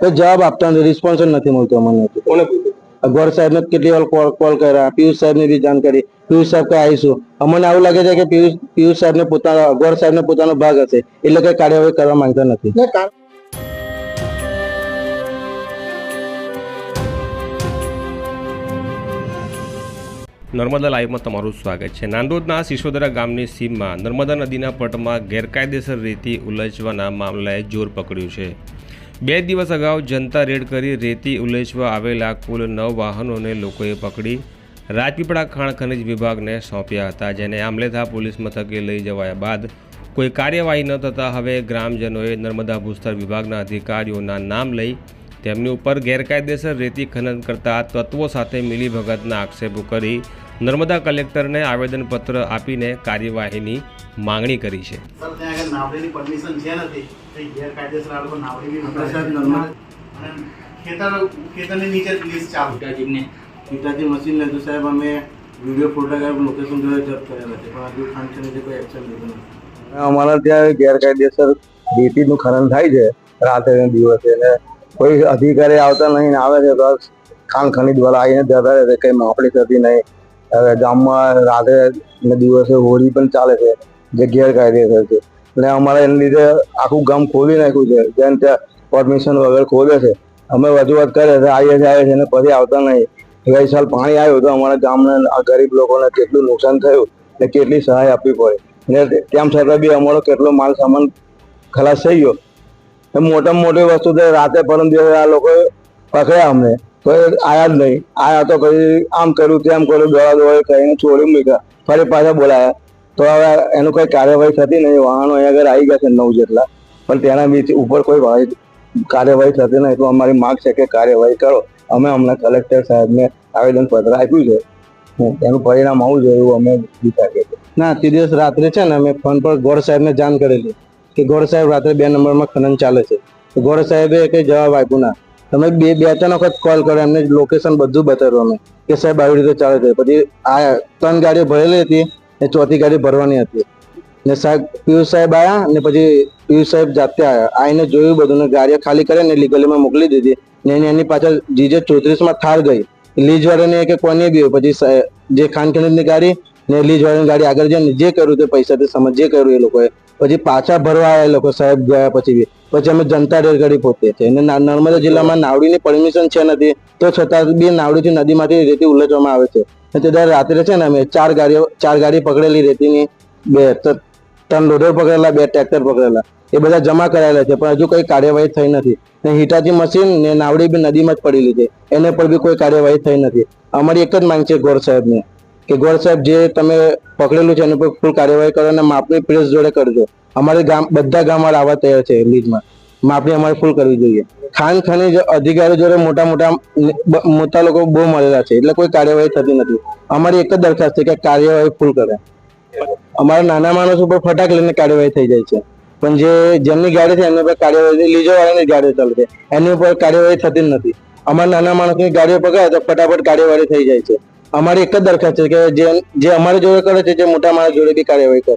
તો જવાબ આપતા નથી રિસ્પોન્સ જ નથી મળતો મને અકબર સાહેબને કેટલી વાર કોલ કોલ કર્યા પિયુષ સાહેબને બી જાણ કરી પિયુષ સાહેબ કઈ આવીશું. અમને આવું લાગે છે કે પિયુષ પિયુષ સાહેબને પોતાનો ગોર સાહેબને પોતાનો ભાગ હશે એટલે કઈ કાર્યવાહી કરવા માંગતા નથી. નર્મદા લાઈવમાં તમારું સ્વાગત છે. નાંદોદના સિસોદરા ગામની સીમમાં નર્મદા નદીના પટમાં ગેરકાયદેસર રીતે ઉલચવાના મામલાએ જોર પકડ્યું છે. બે દિવસ અગાઉ જનતા રેડ કરી રેતી ઉલેચવા આવેલા કુલ નવ વાહનોને લોકોએ પકડી રાજપીપળા ખાણ ખનિજ વિભાગને સોંપ્યા હતા, જેને આમલેથા પોલીસ મથકે લઈ જવાયા બાદ કોઈ કાર્યવાહી ન થતાં હવે ગ્રામજનોએ નર્મદા ભૂસ્તર વિભાગના અધિકારીઓના નામ લઈ તેમની ઉપર ગેરકાયદેસર રેતી ખનન કરતા તત્વો સાથે મિલીભગતના આક્ષેપો કરી નર્મદા કલેક્ટરને આવેદનપત્ર આપીને કાર્યવાહીની માંગણી કરી છે. અને પિતાજી મશીન લીધું સાહેબ અમે વીડિયો ફોટોગ્રાફ લોકેશન જોડે જપ્ત કરેલા છે પણ હજુ ખાન ખનીજે કોઈ એક્શન લીધું નથી. અમારા ત્યાં ગેરકાયદેસર રેતીનું ખનન થાય છે રાતે ને દિવસે ને કોઈ અધિકારી આવતા નહીં આવે છે તો ખાણ ખનીજ વાળા આવીને જતા રહે છે કઈ માફડી થતી નહીં. હવે ગામમાં રાતે ને દિવસે હોળી પણ ચાલે છે, જે ગેરકાયદેસર છે. એટલે અમારે એના લીધે આખું ગામ ખોલી નાખ્યું છે, જેમ ત્યાં પરમિશન વગર ખોલે છે. અમે રજૂઆત કરે છે આવીએ છીએ આવીએ છીએ, ને પછી આવતા નહીં. ગઈ સાલ પાણી આવ્યું તો અમારા ગામના ગરીબ લોકોને કેટલું નુકસાન થયું ને કેટલી સહાય આપવી પડે. ને તેમ છતાં બી અમારો કેટલો માલ સામાન ખલાસ થઈ ગયો. મોટામાં મોટી વસ્તુ છે રાતે પરમ દિવસે આ લોકો પકડ્યા અમને. તો આયા જ નહીં. આયા તો પછી આમ કર્યું, તેમ કર્યું, દોડા દોડે કરીને છોડી મૂક્યા. ફરી પાછા બોલાયા. તો હવે એનું કોઈ કાર્યવાહી થતી નહીં. વાહનો અહીંયા આગળ આવી ગયા છે નવ જેટલા. પણ તેના બીચ ઉપર કોઈ વાહી કાર્યવાહી થતી નહીં. તો અમારી માગ છે કે કાર્યવાહી કરો. અમે હમણાં કલેક્ટર સાહેબને આવેદનપત્ર આપ્યું છે. એનું પરિણામ આવું જોઈએ એવું અમે વિચારીએ છીએ. ના, તે દિવસ રાત્રે છે ને અમે ફોન પર ગોર સાહેબને જાણ કરેલી. કે ગોર સાહેબ રાત્રે બે નંબરમાં ખનન ચાલે છે. ગોર સાહેબે કંઈ જવાબ આપ્યો ના. તમે બે બે ત્રણ વખત કોલ કર્યો, એમને લોકેશન બધું બતાવ્યું અમે. કે સાહેબ, આવી રીતે ચાલે છે. પછી આ ત્રણ ગાડીઓ ભરેલી હતી ને ચોથી ગાડી ભરવાની હતી. ને સાહેબ, પિયુષ સાહેબ આવ્યા ને પછી પિયુષ સાહેબ જાતે આવ્યા આવીને જોયું બધું ને ગાડીઓ ખાલી કરીને લીગલીમાં મોકલી દીધી. ને એની એની પાછળ જીજે ચોત્રીસમાં થાર ગઈ. લીજવાળાને કે કોને બી પછી જે ખાન ગાડી ને લીજવાળાની ગાડી આગળ જઈને જે કર્યું તે પૈસાથી સમજ જે કર્યું એ લોકોએ. પછી પાછા ભરવા આવ્યા લોકો સાહેબ ગયા પછી બી. પછી અમે જનતા રેલગાડી પોતે છે અને નર્મદા જિલ્લામાં નાવડીની પરમિશન છે નથી, તો છતાં બે નાવડીથી નદીમાંથી રેતી ઉલચવામાં આવે છે. તે રાત્રે છે ને અમે ચાર ગાડીઓ ચાર ગાડી પકડેલી રેતીની, બે ત્રણ લોડર પકડેલા, બે ટ્રેક્ટર પકડેલા. એ બધા જમા કરાયેલા છે, પણ હજુ કઈ કાર્યવાહી થઈ નથી. ને હિટાચી મશીન ને નાવડી બી નદીમાં જ પડેલી છે. એને પર બી કોઈ કાર્યવાહી થઈ નથી. અમારી એક જ માંગ છે ગોર સાહેબને. કે ગોર સાહેબ, જે તમે પકડેલું છે, એની પર ફૂલ કાર્યવાહી કરો અને માપણી પ્રેસ જોડે કરજો. અમારે ગામ, બધા ગામ વાળા આવવા તૈયાર છે લીઝમાં માપણી અમારે ફૂલ કરવી જોઈએ. ખાન ખનીજ અધિકારી જોડે મોટા મોટા મોટા લોકો બહુ મળેલા છે, એટલે કોઈ કાર્યવાહી થતી નથી. અમારી એક જ દરખાસ્ત છે કે કાર્યવાહી ફૂલ કરે. અમારા નાના માણસ ઉપર ફટાક લઈને કાર્યવાહી થઈ જાય છે. પણ જે, જેમની ગાડી છે એમની ઉપર કાર્યવાહી લીજો વાળાની ગાડી ચાલે છે. એની ઉપર કાર્યવાહી થતી જ નથી. અમારા નાના માણસની ગાડીઓ પકડાય તો ફટાફટ કાર્યવાહી થઈ જાય છે. અમારી એક જ દરખાસ્ત છે કે જે જે અમારી જોડે કરે છે, જે મોટા માણસ જોડે બી કાર્યવાહી કરે.